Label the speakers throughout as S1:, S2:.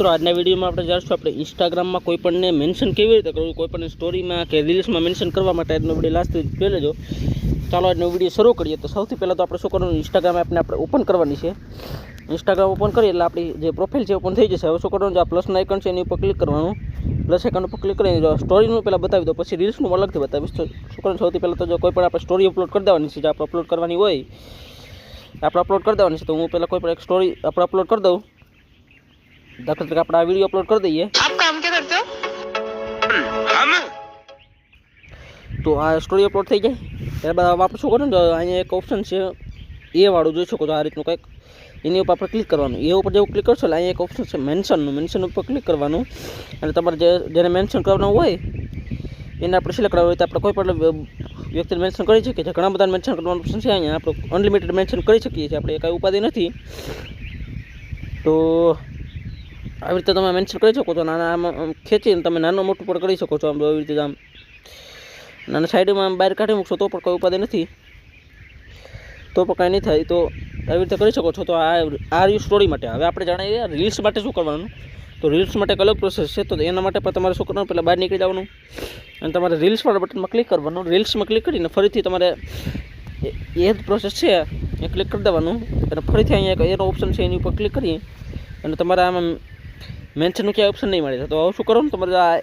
S1: મિત્રો, આજના વિડીયોમાં આપણે જાણશું આપણે ઇન્સ્ટાગ્રામમાં કોઈ મેન્શન કેવી રીતે કરવું, કોઈ પણ સ્ટોરીમાં કે રીલ્સમાં મેન્શન કરવા માટે આજનો વીડિયો લાસ્ટ જોઈ લેજો. ચાલો, આજનો વીડિયો શરૂ કરીએ. તો સૌથી પહેલાં તો આપણે શું કરવાનું? ઇન્સ્ટાગ્રામ એપને આપણે ઓપન કરવાની છે. ઇન્સ્ટાગ્રામ ઓપન કરીએ એટલે આપણી જે પ્રોફાઇલ છે ઓપન થઈ જશે. હવે શું કરવાનું? જે આ પ્લસના આઇકન છે એની ઉપર ક્લિક કરવાનું. પ્લસ આઇકન ઉપર ક્લિક કરીને સ્ટોરીનું પહેલાં બતાવી દો. પછી રીલ્સનું અલગથી બતાવીશ. તો શું કરવાનું? સૌથી પહેલાં તો જો કોઈ પણ આપણે સ્ટોરી અપલોડ કરી દેવાની છે, જે આપણે અપલોડ કરવાની હોય, આપણે અપલોડ કરી દેવાની છે, તો હું પહેલાં કોઈ પણ એક સ્ટોરી આપણે અપલોડ કરી દઉં. દાખલા તરીકે આપણે આ વિડીયો અપલોડ કરી દઈએ
S2: आप काम क्या करते हो
S1: તો આ સ્ટોરી અપલોડ થઈ જાય ત્યારબાદ હવે આપણે શું કરવાનું તો અહીંયા એક ઓપ્શન છે એ વાળું જોઈ શકો છો આ રીતનું કંઈક એની ઉપર આપણે ક્લિક કરવાનું એ ઉપર જેવું ક્લિક કરશો એટલે અહીંયા એક ઓપ્શન છે મેન્શનનું મેન્શન ઉપર ક્લિક કરવાનું અને તમારે જે જેને મેન્શન કરવાનું હોય એને આપણે સિલેક્ટ કરવાનું હોય તો આપણે કોઈ પણ વ્યક્તિને મેન્શન કરી શકીએ છીએ ઘણા બધા મેન્શન કરવાનું ઓપ્શન છે અહીંયા આપણે અનલિમિટેડ મેન્શન કરી શકીએ છીએ આપણે કાંઈ ઉપાધિ નથી તો આવી રીતે તમે મેન્શન કરી શકો છો. નાના આમ ખેંચીને તમે નાનું મોટું પણ કરી શકો છો આમ આવી રીતે આમ. નાના સાઈડમાં આમ બહાર કાઢી મૂકશો તો પણ કોઈ ઉપાધિ નથી. તો પણ કાંઈ નહીં થાય. તો આવી રીતે કરી શકો છો. તો આ આ રહ્યું સ્ટોરી માટે. હવે આપણે જાણીએ રીલ્સ માટે શું કરવાનું? તો રીલ્સ માટે અલગ પ્રોસેસ છે. તો એના માટે પણ તમારે શું કરવાનું? પહેલાં બહાર નીકળી જવાનું. અને તમારે રીલ્સવાળા બટનમાં ક્લિક કરવાનું. રીલ્સમાં ક્લિક કરીને ફરીથી તમારે એ જ પ્રોસેસ છે. એ ક્લિક કરી દેવાનું. અને ફરીથી અહીંયા એનો ઓપ્શન છે એની ઉપર ક્લિક કરી. અને તમારે આમાં મેન્શનનું ક્યાંય ઓપ્શન નહીં મળે. તો હવે શું કરવાનું તમારે આ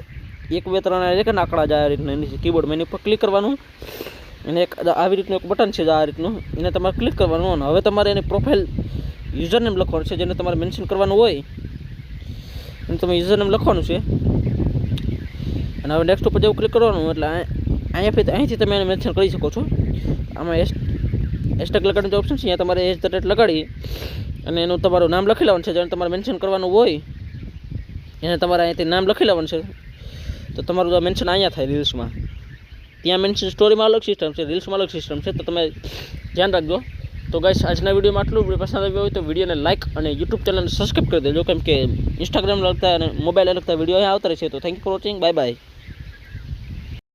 S1: એક, બે, ત્રણ એક ને આંકડા જાય આ રીતનું, એની કીબોર્ડ એની ઉપર ક્લિક કરવાનું. અને એક આવી રીતનું એક બટન છે આ રીતનું. એને તમારે ક્લિક કરવાનું અને હવે તમારે એની પ્રોફાઇલ યુઝરનેમ લખવાનું છે. જેને તમારે મેન્શન કરવાનું હોય અને તમે યુઝરનેમ લખવાનું છે. અને હવે નેક્સ્ટ ઉપર જેવું ક્લિક કરવાનું એટલે અહીંયા અહીંયાથી અહીંથી તમે એને મેન્શન કરી શકો છો. આમાં એસ એસ્ટેક લગાડવાનું જે ઓપ્શન છે, અહીંયા તમારે ધ રેટ લગાડી અને એનું તમારું નામ લખી લેવાનું છે. જેને તમારે મેન્શન કરવાનું હોય એને તમારે અહીંયાથી નામ લખી લેવાનું છે. તો તમારું મેન્શન અહીંયા થાય રીલ્સમાં ત્યાં મેન્શન સ્ટોરીમાં અલગ સિસ્ટમ છે રીલ્સમાં અલગ સિસ્ટમ છે, તો તમે ધ્યાન રાખજો. તો ગાઈસ આજના વિડીયોમાં આટલું. વીડિયો પસંદ આવ્યો હોય તો વિડીયોને લાઇક અને યુટ્યુબ ચેનલને સબસ્ક્રાઈબ કરી દેજો. કેમ કે ઇન્સ્ટાગ્રામ લગતા અને મોબાઈલ લગતા વીડિયો અહીંયા આવતા રહેશે તો thank you for watching bye bye